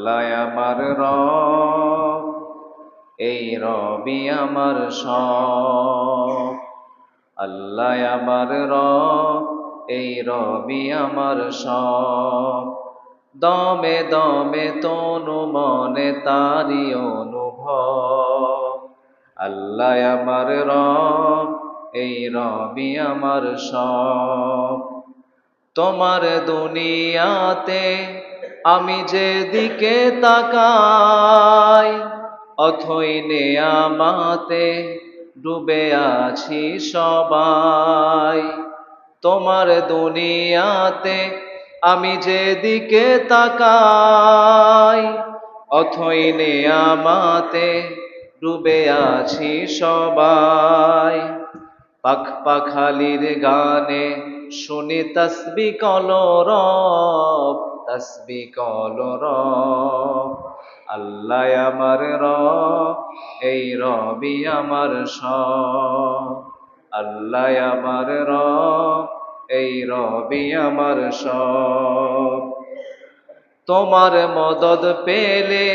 আল্লাহ আমার রব, এই রবি আমার সব। আল্লাহ আমার রব, এই রবি আমার সব। দমে দমে তনু মনে তারি অনুভব। আল্লাহ আমার রব, এই রবি আমার সব। তোমার দুনিয়াতে আমি যেদিকে তাকাই, অথই নেয়ামাতে ডুবে আছি সবাই। তোমার দুনিয়াতে আমি যেদিকে তাকাই, অথই নেয়ামাতে ডুবে আছি সবাই। পাখ পাখালির গানে শুনি তসবি কলরব তসবি কলরব আল্লাহ আমার র এই রবি আমার সব। আল্লাহ আমার র এই রবি আমার সব। তোমার মদদ পেলে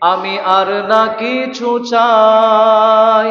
আমি আর না কিছু চাই।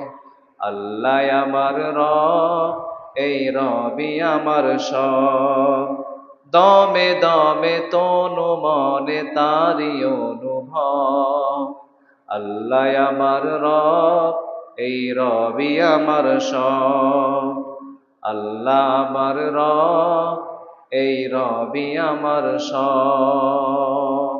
আল্লাহ আমার র এই রবি আমার স দমে দমে তনু মনে তারি অনুভব। আল্লাহ আমার রব, এই রবি আমার স আল্লাহ আমার রব, এই রবি আমার সব।